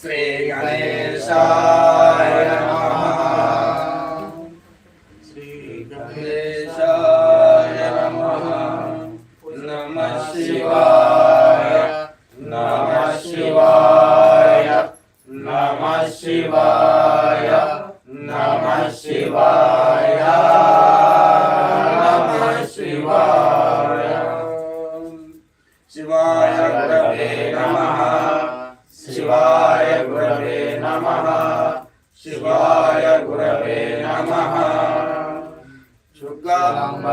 Sing a new.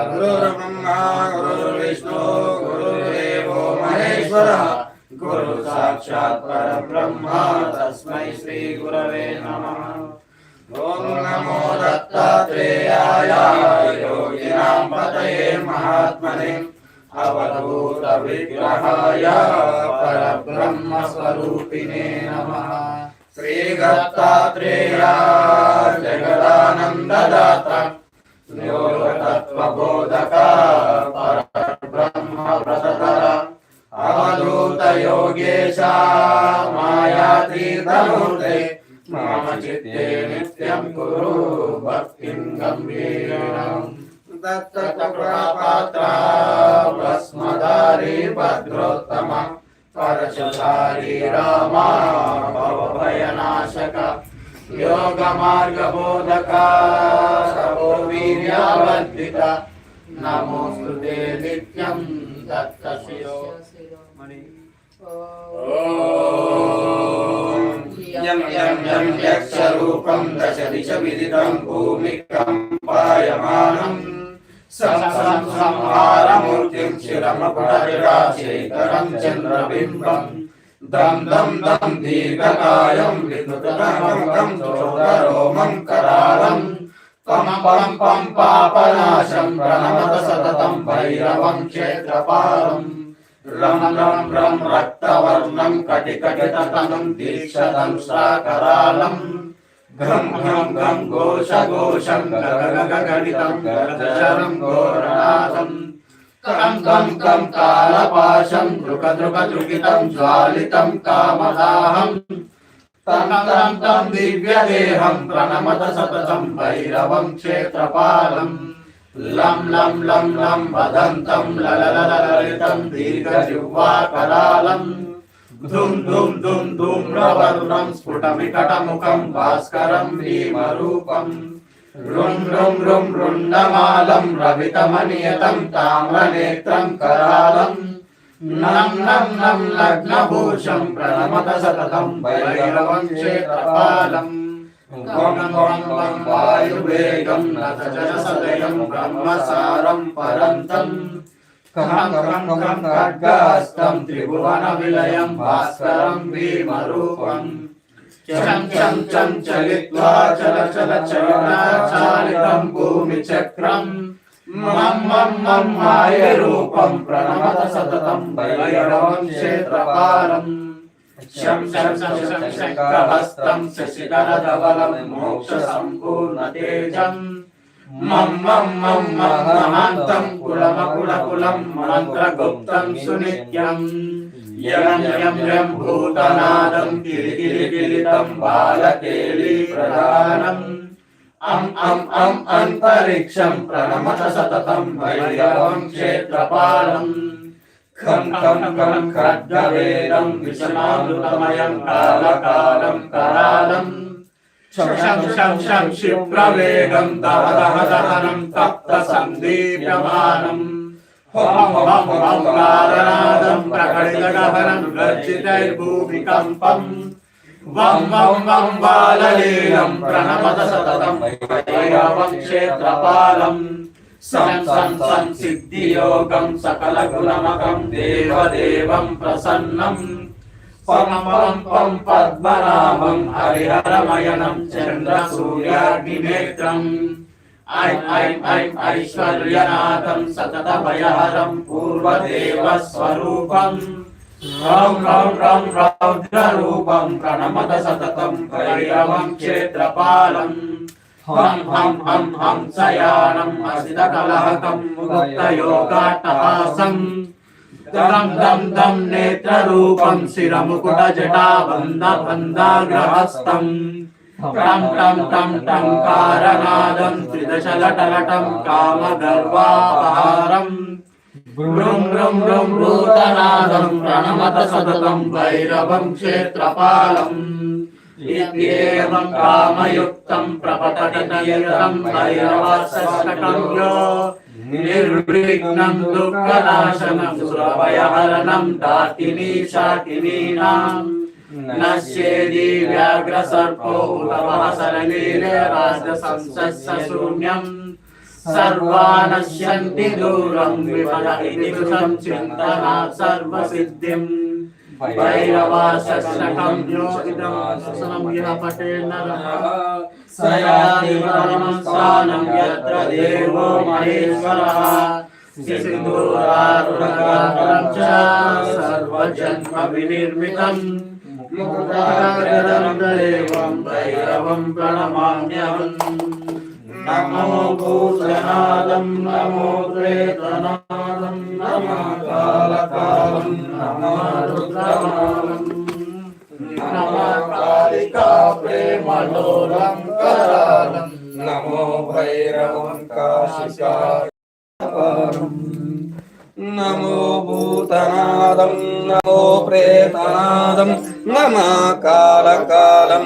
गुरुर्ब्रह्मा, गुरुर्विष्णु, गुरुर्देव महेश्वर। गुरु साक्षात् परब्रह्म, तस्मै श्रीगुरवे नमः। ॐ नमो दत्तात्रेयाय, योगिनां पतये महात्मने अवधूतविग्रहाय, परब्रह्मस्वरूपिणे नमः। जगदानंद जगदानन्ददाता। योगेशा मायातीर्थमूर्ते मम चित्ते नित्यं कुरु भक्तिं गम्भीरम्। दत्तकपात्रा भस्मधारी भद्रोत्तम परशुधारी रामा भवभयनाशक योगमार्गबोधका सर्वो वीर्यावर्धिता नमोऽस्तु ते नित्यं दत्तशिरो। yang yang yang yang serupam dasari cawidi dalam bumi kampanye manam sam sam sam aramurtim sirama putari rasi karam chandra bimbam dam dam dam dirga kayam vidutanam dam chodaromam kararam pam pam pam papanasam pranamata satatam bhairavam kshetra రంగం రం రక్తవర్ణం కటికటితనం దీక్షతం సాకరాళం ఘం ఘం ఘం ఘోష ఘోషం గగగగగణితం గర్జరం ఘోరనాథం. కం కం కం కాలపాశం దృక దృక దృగితం జ్వాలితం కామదాహం. తం తం తం దివ్యదేహం ప్రణమత సతతం భైరవం క్షేత్రపాలం లం లం లం లం వదంతం లలలలలితం దీర్ఘజిహ్వాకరాళం ధుం ధుం ధుం ధూమ్రవర్ణం స్ఫుటమికటముఖం భాస్కరం భీమరూపం. రుం రుం రుం రుండమాలం రవితమనియతం తామ్రనేత్రం కరాలం. నం నం నం లగ్నభూషం ప్రణమత సతతం వైరవం చేతపాలం గం గం గం వాయువేగం నతజసదయం బ్రహ్మసారం పరంతం కం కం కం ఖడ్గహస్తం త్రిభువన విలయం భాస్కరం భీమరూపం చం చం చం చలిత్వా చల చల చలన చాలితం భూమి చక్రం మం మం మం మాయ రూపం ప్రణమత సతతం భైరవం క్షేత్రపాలం శం శం శం శం శంఖహస్తం శశికరధవలం మోక్ష సంపూర్ణ తేజం మం మం మం మం మహాంతం కులమకుల కులం మంత్రగుప్తం సునిత్యం. యం యం యం భూతనాదం కిలికిలికిలితం బాలకేళి ప్రధానం అం అం అం అంతరిక్షం ప్రణమత సతతం భైరవం క్షేత్రపాలం ఖం ఖం ఖం ఖడ్గవేదం విషమామృతమయం కాలకాలం కరాలం శం శం శం శం క్షిప్రవేగం దహ దహ దహనం సిద్ధియోగం సకల గుణమకం దేవదేవం ప్రసన్నం. పం పం పం పద్మనాభం హరిహరమయనం చంద్ర సూర్యాగ్నినేత్రం ఐం ఐం ఐం ఐశ్వర్యనాథం సతత భయహరం పూర్వదేవ స్వరూపం రౌం రౌం రౌం రౌద్రరూపం ప్రణమత సతతం భైరవం క్షేత్రపాలం. హం హం హం హంసయానం అసిత కలహకం ముక్త యోగాట్టహాసం దం దం దం నేత్ర నేత్రరూపం శిరముకుట జటాబంధ బంధాగ్రహస్తం టం టం టం టం కారనాదం త్రిదశలటలటం కామగర్వాపహారం భృం భృం భృం భూతనాదం ప్రణమత సతతం భైరవం క్షేత్రపాలం ఇత్యేవం కామయుక్తం ప్రపతటనియతం భైరవాసకటం యో నిర్విఘ్నం దుఃఖనాశనం సురభయహరణం దాతిని శాకినీనాం నశ్యేది వ్యాఘ్రసర్పో ఉతమహసరలీలే రాజసంసస్య శూన్యం సర్వానశ్యంతి దూరం విమల ఇతి కృతం చింతనాత్ సర్వసిద్ధిం భైరవాశకం యో ఇదం సనం యః పటే నరః సయాతి పరమం స్థానం యత్ర దేవో మహేశ్వరः సింధూరారుణగాత్రం చ సర్వజన్మ వినిర్మితం ముక్తాగరం దేవం భైరవం ప్రణమామ్యహం నమో భూతనాదం నమో ప్రేతనాదం నమో కాలకాలం నమో రుద్రనాదం నమో కాళికా ప్రేమలోలం కరాలం నమో భైరవం కాశికా నమో భూతనాదం నమో ప్రేతనాదం నమ కాళకాలం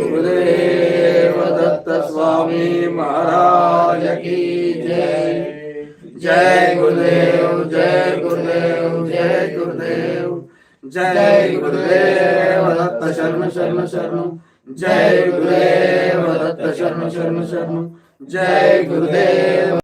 गुरुदेव दत्त स्वामी महाराज की जय जय गुरुदेव जय गुरुदेव जय गुरुदेव जय गुरुदेव दत्त शर्म शर्म शर्म जय गुरुदेव दत्त शर्म शर्म शर्म जय गुरुदेव